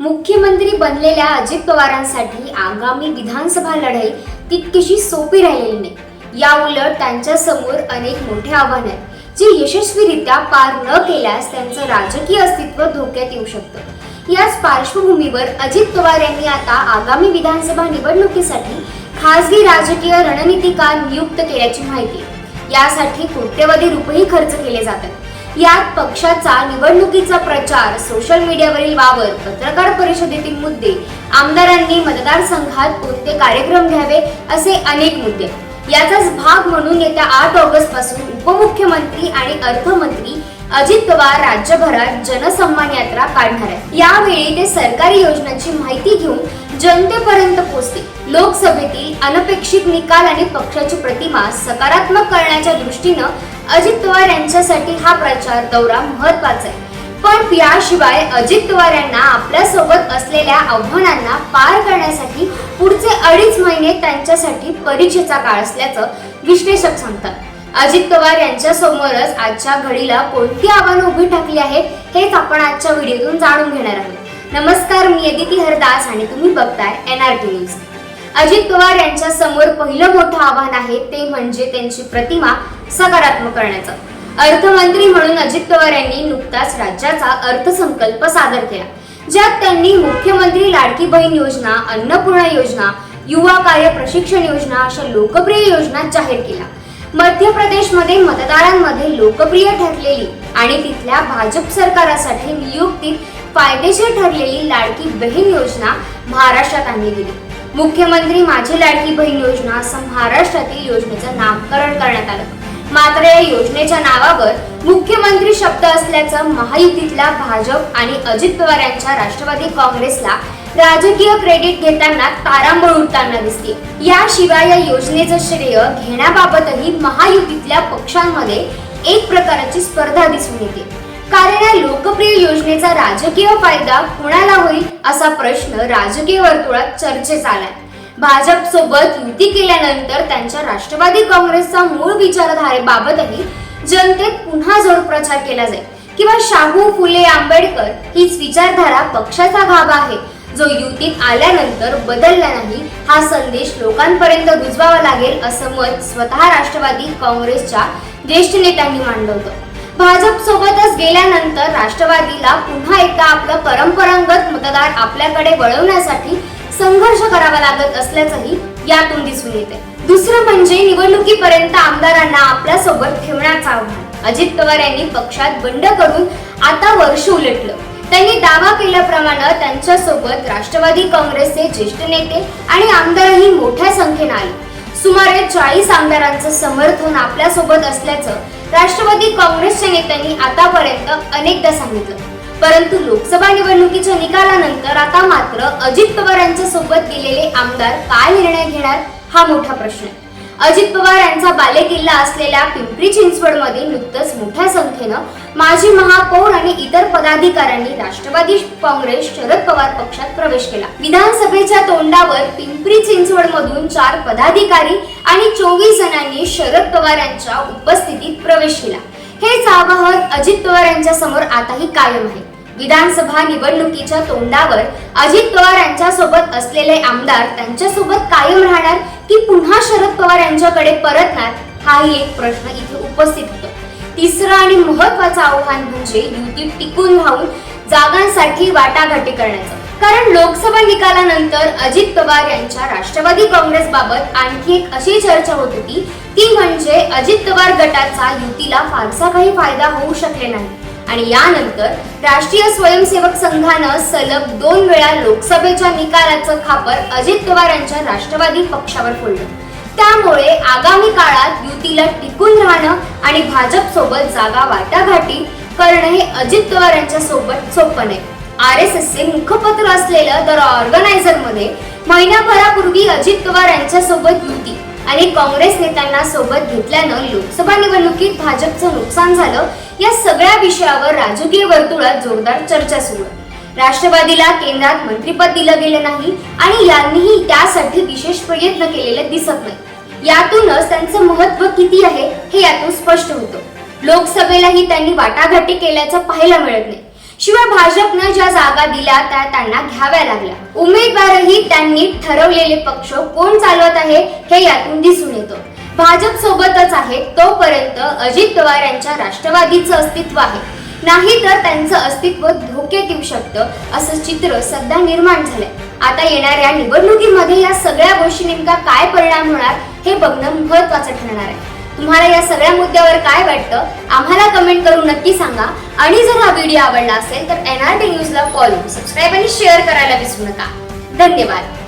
मुख्यमंत्री बनलेल्या अजित पवारांसाठी आगामी विधानसभा लढाई तितकीशी सोपी राहिलेली नाही. या उलट त्यांच्यासमोर अनेक मोठे आव्हान आहेत जे यशस्वीरित्या पार न केल्यास त्यांचं राजकीय अस्तित्व धोक्यात येऊ शकतं. याच पार्श्वभूमीवर अजित पवार यांनी आता आगामी विधानसभा निवडणुकीसाठी खासगी राजकीय रणनीतिकार नियुक्त केल्याची माहिती. यासाठी कोट्यवधी रुपये खर्च केले जातात. यात पक्षाचा निवडणुकीचा प्रचार सोशल मीडियावरील वावर पत्रकार परिषदेतील मुद्दे आमदारांनी मतदारसंघात कोणते कार्यक्रम घ्यावे असे अनेक मुद्दे. याचाच भाग म्हणून येत्या आठ ऑगस्टपासून उपमुख्यमंत्री आणि अर्थमंत्री अजित पवार राज्यभरात जनसन्मान यात्रा काढणार आहेत. यावेळी ते सरकारी योजनांची माहिती घेऊन जनतेपर्यंत पोहोचते. लोकसभेतील अनपेक्षित निकाल आणि पक्षाची प्रतिमा सकारात्मक करण्याच्या दृष्टीनं अजित पवार यांच्यासाठी हा प्रचार दौरा महत्त्वाचा आहे. पण याशिवाय अजित पवार यांना आपल्यासोबत असलेल्या आव्हानांना पार करण्यासाठी पुढचे अडीच महिने त्यांच्यासाठी परीक्षेचा काळ असल्याचं विश्लेषक सांगतात. अजित पवार यांच्या समोरच आजच्या घडीला कोणती आव्हानं उभी ठाकली आहेत हेच आपण आजच्या व्हिडिओतून जाणून घेणार आहोत. नमस्कार मी अदिती हरदास आणि तुम्ही बघताय N R T news Ajit Pawar यांच्या समोर पहिलं मोठं आव्हान आहे ते म्हणजे त्यांची प्रतिमा सकारात्मक करण्याचं. अर्थमंत्री म्हणून अजित पवार यांनी नुकताच राज्याचा अर्थसंकल्प सादर केला ज्यात त्यांनी मुख्यमंत्री लाडकी बहीण योजना अन्नपूर्णा योजना युवा कार्य प्रशिक्षण योजना अशा लोकप्रिय योजना जाहीर केल्या. मध्य प्रदेशमध्ये मतदारांमध्ये लोकप्रिय ठरलेली आणि तिथल्या भाजप सरकारासाठी नियुक्तीत फायदेशीर ठरलेली लाडकी बहीण योजना महाराष्ट्रात आणली गेली. मुख्यमंत्री माझी लाडकी बहीण योजना असं महाराष्ट्रातील योजनेचं नामकरण करण्यात आलं. मात्र या योजनेच्या नावावर मुख्यमंत्री शब्द असल्याचं महायुतीतल्या भाजप आणि अजित पवार यांच्या राष्ट्रवादी काँग्रेसला राजकीय क्रेडिट घेताना तारांबळ उडताना दिसते. याशिवाय या योजनेचं श्रेय घेण्याबाबतही महायुतीतल्या पक्षांमध्ये एक प्रकारची स्पर्धा दिसून येते. कारण या लोकप्रिय योजनेचा राजकीय फायदा कोणाला होईल असा प्रश्न राजकीय वर्तुळात चर्चेत आलाय. भाजप सोबत युती केल्यानंतर त्यांच्या राष्ट्रवादी काँग्रेसचा मूळ विचारधारेबाबतही जनतेत पुन्हा जोर प्रचार केला जाईल. किंवा शाहू फुले आंबेडकर हीच विचारधारा पक्षाचा भाग आहे. जो युतीत आल्यानंतर बदलला नाही हा संदेश लोकांपर्यंत रुजवावा लागेल असं मत स्वतः राष्ट्रवादी काँग्रेसच्या ज्येष्ठ नेत्यांनी मांडलं भाजप सोबतच गेल्यानंतर राष्ट्रवादीला पुन्हा एकदा आपलं परंपरागत मतदार आपल्याकडे वळवण्यासाठी संघर्ष करावा लागत असल्याचंही यातून दिसून येते. दुसरं म्हणजे निवडणुकीपर्यंत आमदारांना आपल्यासोबत ठेवण्याचं आव्हान. अजित पवार यांनी पक्षात बंड करून आता वर्ष उलटलं. त्यांनी दावा केल्याप्रमाणे त्यांच्यासोबत राष्ट्रवादी काँग्रेसचे ज्येष्ठ नेते आणि आमदारही मोठ्या संख्येने आले. सुमारे चाळीस आमदारांचं समर्थन आपल्यासोबत असल्याचं राष्ट्रवादी काँग्रेसच्या नेत्यांनी आतापर्यंत अनेकदा सांगितलं. परंतु लोकसभा निवडणुकीच्या निकालानंतर आता मात्र अजित पवार यांच्या सोबत गेलेले आमदार काय निर्णय घेणार हा मोठा प्रश्न आहे. अजित पवार यांचा बालेकिल्ला असलेल्या पिंपरी चिंचवडमध्ये नुकतंच मोठ्या संख्येनं माजी महापौर आणि इतर पदाधिकाऱ्यांनी राष्ट्रवादी काँग्रेस शरद पवार पक्षात प्रवेश केला. विधानसभेच्या तोंडावर पिंपरी चिंचवड मधून चार पदाधिकारी आणि चोवीस जणांनी शरद पवार यांच्या उपस्थितीत प्रवेश केला. हेच आवाहन अजित पवार यांच्या समोर आताही कायम आहे. विधानसभा निवडणुकीच्या तोंडावर अजित पवार यांच्या सोबत असलेले आमदार त्यांच्यासोबत कायम राहणार की पुन्हा शरद पवार यांच्याकडे परतणार हाही एक प्रश्न इथे उपस्थित होतो. तिसरं आणि महत्वाचं आव्हान म्हणजे युती टिकून राहून जागांसाठी वाटाघाटी करण्याचं. कारण लोकसभा निकालानंतर अजित पवार यांच्या राष्ट्रवादी काँग्रेस बाबत आणखी एक अशी चर्चा होत होती ती म्हणजे अजित पवार गटाचा युतीला फारसा काही फायदा होऊ शकले नाही. आणि यानंतर राष्ट्रीय स्वयंसेवक संघानं सलग दोन वेळा लोकसभेच्या निकालाचं खापर अजित पवार यांच्या राष्ट्रवादी पक्षावर फोडलं. त्यामुळे आगामी काळात युतीला टिकून राहणं आणि भाजप सोबत जागा वाटाघाटी करणं हे अजित पवार यांच्या सोबत सोपं नाही. आर एस एस चे मुखपत्र असलेलं तर ऑर्गनायझरमध्ये महिनाभरापूर्वी अजित पवार यांच्या सोबत युती आणि काँग्रेस नेत्यांना सोबत घेतल्यानं लोकसभा निवडणुकीत भाजपचं नुकसान झालं या सगळ्या विषयावर राजकीय वर्तुळात जोरदार चर्चा सुरू आहे. राष्ट्रवादीला केंद्रात मंत्रीपद दिलं गेलं नाही आणि यांनीही त्यासाठी विशेष प्रयत्न केलेले दिसत नाही. यातूनच त्यांचं महत्त्व किती आहे हे यातून स्पष्ट होतं. लोकसभेलाही त्यांनी वाटाघाटी केल्याचं पाहायला मिळत नाही. शिवाय भाजपनं ज्या जागा दिल्या त्या त्यांना घ्याव्या लागल्या. उमेदवारही त्यांनी ठरवलेले पक्ष कोण चालवत आहे हे यातून दिसून येतं. भाजप सोबतच आहे तोपर्यंत अजित पवार यांच्या राष्ट्रवादीचं अस्तित्व आहे. नाही तर त्यांचं अस्तित्व धोक्यात येऊ शकतं असं चित्र सध्या निर्माण झालंय. आता येणाऱ्या निवडणुकीमध्ये या सगळ्या गोष्टी नेमका काय परिणाम होणार हे बघणं महत्वाचं ठरणार आहे. तुम्हाला या सगळ्या मुद्द्यावर काय वाटतं आम्हाला कमेंट करून नक्की सांगा. आणि जर हा व्हिडिओ आवडला असेल तर एन आर टी न्यूजला फॉलो सबस्क्राईब आणि शेअर करायला विसरू नका. धन्यवाद.